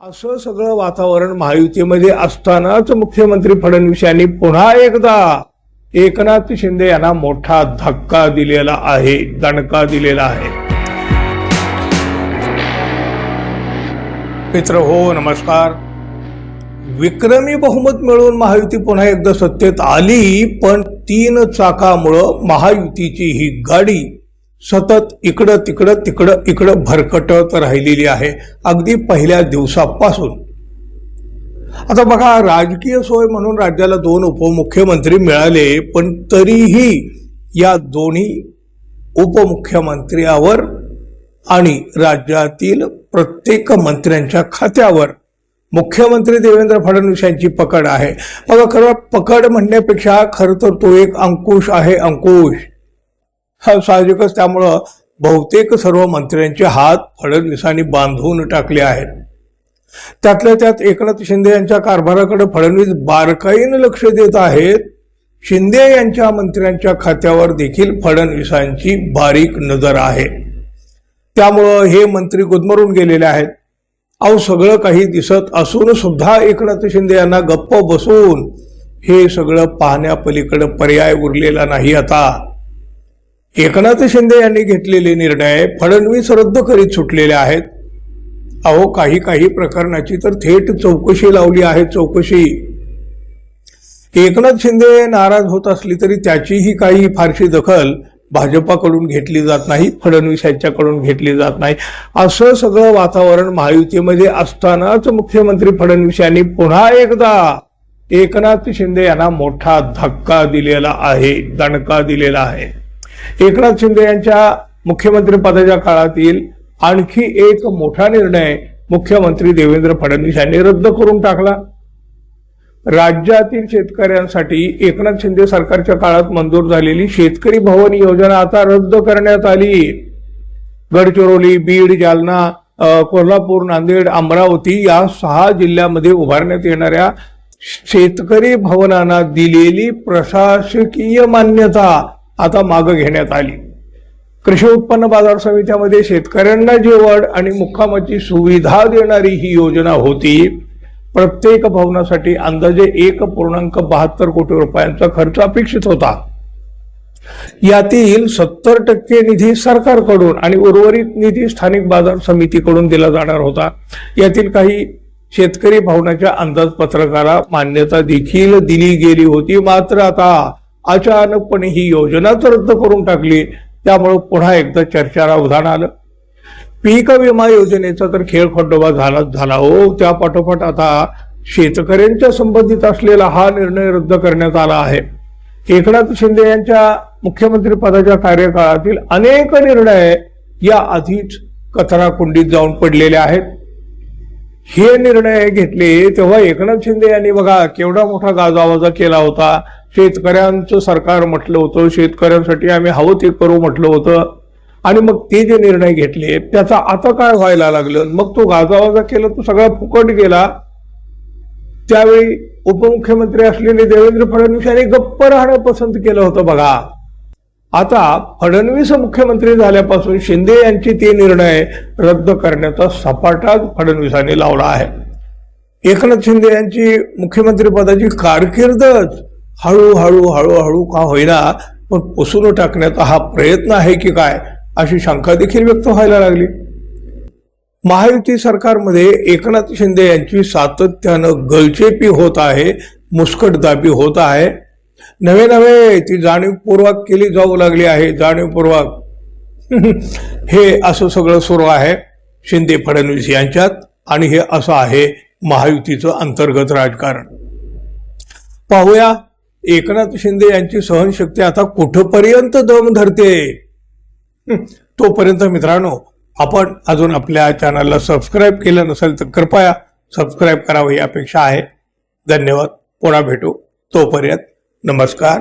असं सगळं वातावरण महायुतीमध्ये असतानाच मुख्यमंत्री फडणवीस यांनी पुन्हा एकदा एकनाथ शिंदे यांना मोठा धक्का दिलेला आहे दणका दिलेला आहे. मित्र हो नमस्कार. विक्रमी बहुमत मिळवून महायुती पुन्हा एकदा सत्तेत आली पण तीन चाकामुळं महायुतीची ही गाडी सतत इकडं तिकडं तिकडं इकडं भरकटत राहिलेली आहे. अगदी पहिल्या दिवसापासून. आता बघा राजकीय सोय म्हणून राज्याला दोन उपमुख्यमंत्री मिळाले पण तरीही या दोन्ही उपमुख्यमंत्र्यावर आणि राज्यातील प्रत्येक मंत्र्यांच्या खात्यावर मुख्यमंत्री देवेंद्र फडणवीस यांची पकड आहे. बघा खरं पकड म्हणण्यापेक्षा खरं तर तो एक अंकुश आहे अंकुश. साहजिकच त्यामुळं बहुतेक सर्व मंत्र्यांचे हात फडणवीसांनी बांधून टाकले आहेत. त्यातल्या त्यात एकनाथ शिंदे यांच्या कारभाराकडे फडणवीस बारकाईनं लक्ष देत आहेत. शिंदे यांच्या मंत्र्यांच्या खात्यावर देखील फडणवीसांची बारीक नजर आहे. त्यामुळं हे मंत्री गुदमरून गेलेले आहेत. अहो सगळं काही दिसत असून सुद्धा एकनाथ शिंदे यांना गप्प बसून हे सगळं पाहण्यापलीकडे पर्याय उरलेला नाही आता. एकनाथ शिंदे यांनी घेतलेले निर्णय फडणवीस रद्द करीत सुटलेले आहेत. अहो काही काही प्रकरणाची तर थेट चौकशी लावली आहे चौकशी. एकनाथ शिंदे नाराज होत असली तरी त्याचीही काही फारशी दखल भाजपाकडून घेतली जात नाही फडणवीस यांच्याकडून घेतली जात नाही. असं सगळं वातावरण महायुतीमध्ये असतानाच मुख्यमंत्री फडणवीस यांनी पुन्हा एकदा एकनाथ शिंदे यांना मोठा धक्का दिलेला आहे दणका दिलेला आहे. एकनाथ शिंदे यांच्या मुख्यमंत्री पदाच्या काळातील आणखी एक मोठा निर्णय मुख्यमंत्री देवेंद्र फडणवीस यांनी रद्द करून टाकला. राज्यातील शेतकऱ्यांसाठी एकनाथ शिंदे सरकारच्या काळात मंजूर झालेली शेतकरी भवन योजना आता रद्द करण्यात आली. गडचिरोली बीड जालना कोल्हापूर नांदेड अमरावती या सहा जिल्ह्यामध्ये उभारण्यात येणाऱ्या शेतकरी भवनांना दिलेली प्रशासकीय मान्यता आता मागं घेण्यात आली. कृषी उत्पन्न बाजार समित्यामध्ये शेतकऱ्यांना जेवण आणि मुक्कामाची सुविधा देणारी ही योजना होती प्रत्येक भवनासाठी अंदाजे एक पूर्णांक बहात्तर कोटी रुपयांचा खर्च अपेक्षित होता. यातील सत्तर टक्के निधी सरकारकडून आणि उर्वरित निधी स्थानिक बाजार समितीकडून दिला जाणार होता. यातील काही शेतकरी भवनाच्या अंदाजपत्रकाला मान्यता देखील दिली गेली होती. मात्र आता अचानकपणे ही योजनाच रद्द करून टाकली. त्यामुळं पुन्हा एकदा चर्चेला उधाण आलं. पीक विमा योजनेचा तर खेळ खंडोबा झालाच झाला हो. त्या पाठोपाठ आता शेतकऱ्यांच्या संबंधित असलेला हा निर्णय रद्द करण्यात आला आहे. एकनाथ शिंदे यांच्या मुख्यमंत्रीपदाच्या कार्यकाळातील अनेक निर्णय या आधीच कचरा कुंडीत जाऊन पडलेले आहेत. हे निर्णय घेतले तेव्हा एकनाथ शिंदे यांनी बघा केवढा मोठा गाजावाजा केला होता. शेतकऱ्यांचं सरकार म्हटलं होतं शेतकऱ्यांसाठी आम्ही हवं ते करू म्हटलं होतं. आणि मग ते जे निर्णय घेतले त्याचा आता काय व्हायला लागलं? मग तो गाजावाजा केला तो सगळा फुकट गेला. त्यावेळी उपमुख्यमंत्री असलेले देवेंद्र फडणवीस यांनी गप्प राहणं पसंत केलं होतं बघा. आता फडणवीस मुख्यमंत्री झाल्यापासून शिंदे यांचे ते निर्णय रद्द करण्याचा सपाटा फडणवीसांनी लावला आहे. एकनाथ शिंदे यांची मुख्यमंत्री पदाची कारकीर्दच हळूहळू हळूहळू का होईना पण पुसून टाकण्याचा हा प्रयत्न आहे की काय अशी शंका देखील व्यक्त व्हायला लागली. महायुती सरकारमध्ये एकनाथ शिंदे यांची सातत्यानं गलचेपी होत आहे मुस्कटदाबी होत आहे. नवे नवे ती जाणीवपूर्वक केली जाऊ लागली आहे जाणीवपूर्वक. हे असं सगळं सुरू आहे शिंदे फडणवीस यांच्यात आणि हे असं आहे महायुतीचं अंतर्गत राजकारण. पाहूया एकनाथ शिंदे यांची सहनशक्ती आता कुठपर्यंत दम धरते? तोपर्यंत मित्रांनो आपण अजून आपल्या चॅनलला सबस्क्राईब केलं नसेल तर कृपया सबस्क्राईब करावं ही अपेक्षा आहे. धन्यवाद. पुन्हा भेटू. तोपर्यंत नमस्कार.